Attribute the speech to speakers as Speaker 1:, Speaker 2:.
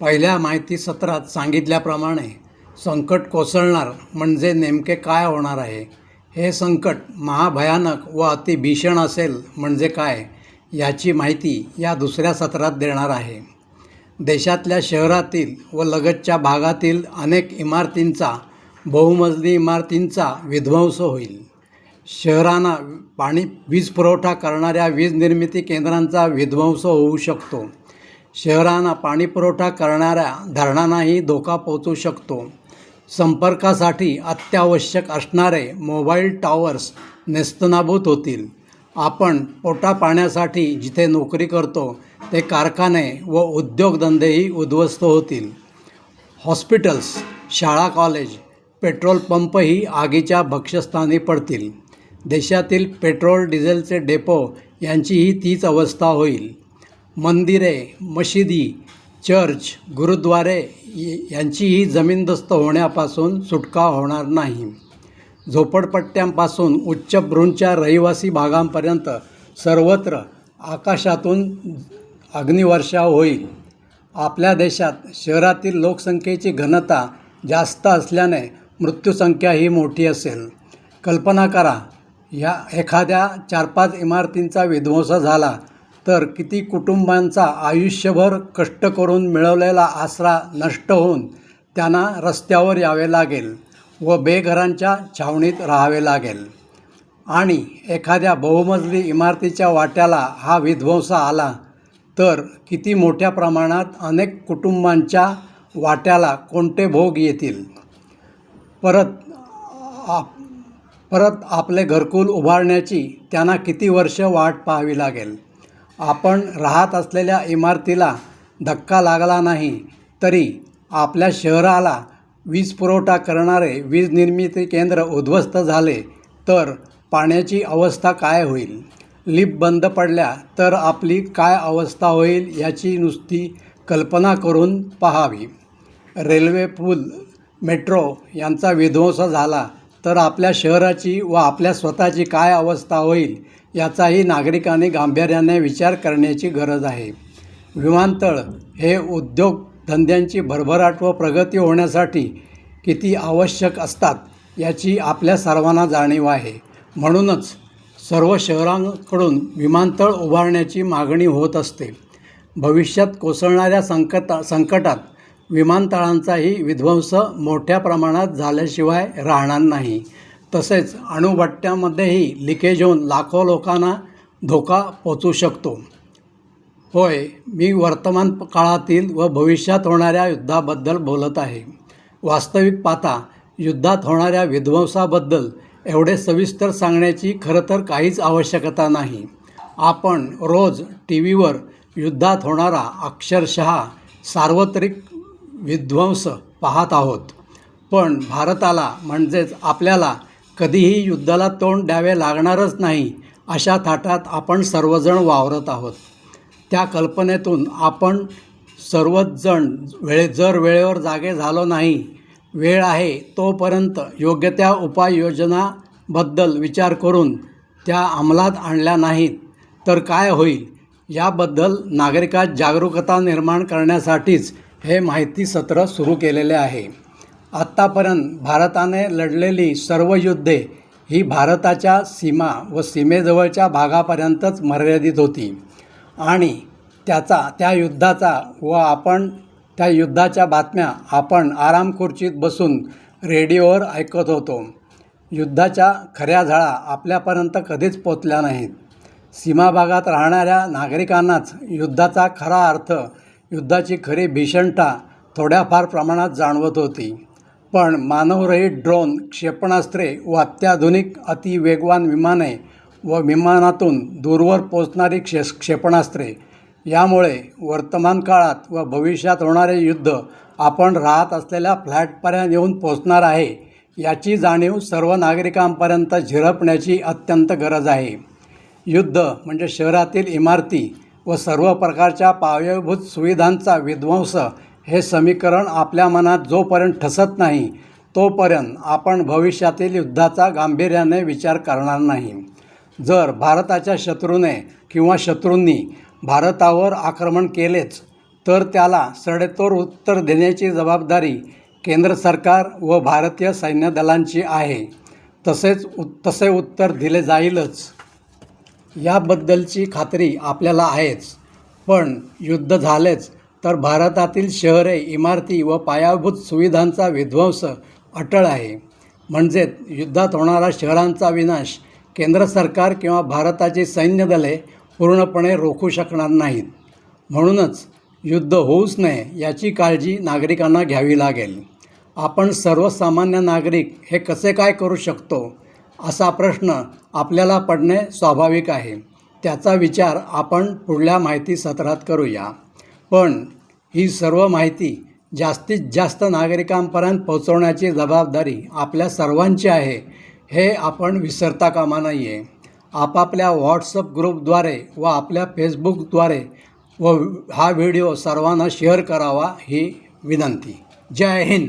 Speaker 1: पहिल्या माहिती सत्रात सांगितल्याप्रमाणे संकट कोसळणार म्हणजे नेमके काय होणार आहे? हे संकट महाभयानक व अतिभीषण असेल म्हणजे काय? याची माहिती या दुसऱ्या सत्रात देणार आहे. देशातल्या शहरातील व लगतच्या भागातील अनेक इमारतींचा बहुमजली इमारतींचा विध्वंस होईल. शहरांना पाणी वीज पुरवठा करणाऱ्या वीज निर्मिती केंद्रांचा विध्वंस होऊ शकतो. शहरांना पाणी पुरवठा करणाऱ्या धरणांनाही धोका पोचू शकतो. संपर्कासाठी अत्यावश्यक असणारे मोबाईल टॉवर्स नेस्तनाभूत होतील. आपण पोटा पाण्यासाठी जिथे नोकरी करतो ते कारखाने व उद्योगधंदेही उद्ध्वस्त होतील. हॉस्पिटल्स शाळा कॉलेज पेट्रोल पंपही आगीच्या भक्ष्यस्थानी पडतील. देशातील पेट्रोल डिझेलचे डेपो यांचीही तीच अवस्था होईल. मंदिरे मशिदी चर्च गुरुद्वारे यांचीही जमीनदस्त होण्यापासून सुटका होणार नाही. झोपडपट्ट्यांपासून उच्चभ्रूंच्या रहिवासी भागांपर्यंत सर्वत्र आकाशातून अग्निवर्षाव होईल. आपल्या देशात शहरातील लोकसंख्येची घनता जास्त असल्याने मृत्यूसंख्या ही मोठी असेल. कल्पना करा ह्या एखाद्या चार पाच इमारतींचा विध्वंस झाला तर किती कुटुंबांचा आयुष्यभर कष्ट करून मिळवलेला आसरा नष्ट होऊन त्यांना रस्त्यावर यावे लागेल व बेघरांच्या छावणीत राहावे लागेल. आणि एखाद्या बहुमजली इमारतीच्या वाट्याला हा विध्वंस आला तर किती मोठ्या प्रमाणात अनेक कुटुंबांच्या वाट्याला कोणते भोग येतील? परत आप परत आपले घरकुल उभारण्याची त्यांना किती वर्ष वाट पाहावी लागेल? आपण राहत असलेल्या इमारतीला धक्का लागला नाही तरी आपल्या शहराला वीज पुरवठा करणारे वीज निर्मिती केंद्र उद्ध्वस्त झाले तर पाण्याची अवस्था काय होईल? लिफ्ट बंद पडल्या तर आपली काय अवस्था होईल याची नुसती कल्पना करून पहावी. रेल्वे पूल मेट्रो यांचा विध्वंस झाला तर आपल्या शहराची व आपल्या स्वतःची काय अवस्था होईल याचाही नागरिकांनी गांभीर्याने विचार करण्याची गरज आहे. विमानतळ हे उद्योगधंद्यांची भरभराट व प्रगती होण्यासाठी किती आवश्यक असतात याची आपल्या सर्वांना जाणीव आहे. म्हणूनच सर्व शहरांकडून विमानतळ उभारण्याची मागणी होत असते. भविष्यात कोसळणाऱ्या संकटा संकटात विमानतळांचाही विध्वंस मोठ्या प्रमाणात झाल्याशिवाय राहणार नाही. तसेच अणुभट्ट्यामध्येही लिकेज होऊन लाखो लोकांना धोका पोचू शकतो. होय मी वर्तमान काळातील व भविष्यात होणाऱ्या युद्धाबद्दल बोलत आहे. वास्तविक पाहता युद्धात होणाऱ्या विध्वंसाबद्दल एवढे सविस्तर सांगण्याची खरं तर काहीच आवश्यकता नाही. आपण रोज टी व्हीवर युद्धात होणारा अक्षरशः सार्वत्रिक विध्वंस पाहत आहोत. पण भारताला म्हणजेच आपल्याला कधीही युद्धाला तोंड द्यावे लागणारच नाही अशा थाटात आपण सर्वजण वावरत आहोत. त्या कल्पनेतून आपण सर्वच जण वेळे जर वेळेवर जागे झालो नाही वेळ आहे तोपर्यंत योग्य त्या उपाययोजनाबद्दल विचार करून त्या अंमलात आणल्या नाहीत तर काय होईल? याबद्दल नागरिकात जागरूकता निर्माण करण्यासाठीच हे माहिती सत्र सुरू केलेले आहे. आत्तापर्यंत भारताने लढलेली सर्व युद्धे ही भारताच्या सीमा व सीमेजवळच्या भागापर्यंतच मर्यादित होती. आणि त्याचा त्या युद्धाचा व आपण त्या युद्धाच्या बातम्या आपण आरामखुर्चीत बसून रेडिओवर ऐकत होतो. युद्धाच्या खऱ्या झळा आपल्यापर्यंत कधीच पोचल्या नाहीत. सीमा भागात राहणाऱ्या नागरिकांनाच युद्धाचा खरा अर्थ युद्धाची खरी भीषणता थोड्याफार प्रमाणात जाणवत होती. पण मानवरहित ड्रोन क्षेपणास्त्रे व अत्याधुनिक अतिवेगवान विमाने व विमानातून दूरवर पोचणारी क्षे क्षेपणास्त्रे यामुळे वर्तमान काळात व भविष्यात होणारे युद्ध आपण राहत असलेल्या फ्लॅटपर्यंत येऊन पोचणार आहे याची जाणीव सर्व नागरिकांपर्यंत झिरपण्याची अत्यंत गरज आहे. युद्ध म्हणजे शहरातील इमारती व सर्व प्रकारच्या पायाभूत सुविधांचा विध्वंस हे समीकरण आपल्या मनात जोपर्यंत ठसत नाही तोपर्यंत आपण भविष्यातील युद्धाचा गांभीर्याने विचार करणार नाही. जर भारताच्या शत्रूने किंवा शत्रूंनी भारतावर आक्रमण केलेच तर त्याला सडेतोड उत्तर देण्याची जबाबदारी केंद्र सरकार व भारतीय सैन्य दलांची आहे. तसेच उ तसे उत्तर दिले जाईलच. याबद्दलची खात्री आपल्याला आहेच. पण युद्ध झालेच तर भारतातील शहरे इमारती व पायाभूत सुविधांचा विध्वंस अटळ आहे. म्हणजेच युद्धात होणारा शहरांचा विनाश केंद्र सरकार किंवा भारताची सैन्य दले पूर्णपणे रोखू शकणार नाहीत. म्हणूनच युद्ध होऊच नये याची काळजी नागरिकांना घ्यावी लागेल. आपण सर्वसामान्य नागरिक हे कसे काय करू शकतो? असा प्रश्न आपल्याला पडणे स्वाभाविक आहे. त्याचा विचार आपण पुढल्या माहिती सत्रात करूया. पण ही सर्व माहिती जास्तीत जास्त नागरिकांपर्यंत पोहोचवण्याची जबाबदारी आपल्या सर्वांची आहे हे आपण विसरता कामा नाही आहे आपापल्या व्हॉट्सअप ग्रुपद्वारे व आपल्या फेसबुकद्वारे व हा व्हिडिओ सर्वांना शेअर करावा ही विनंती. जय हिंद.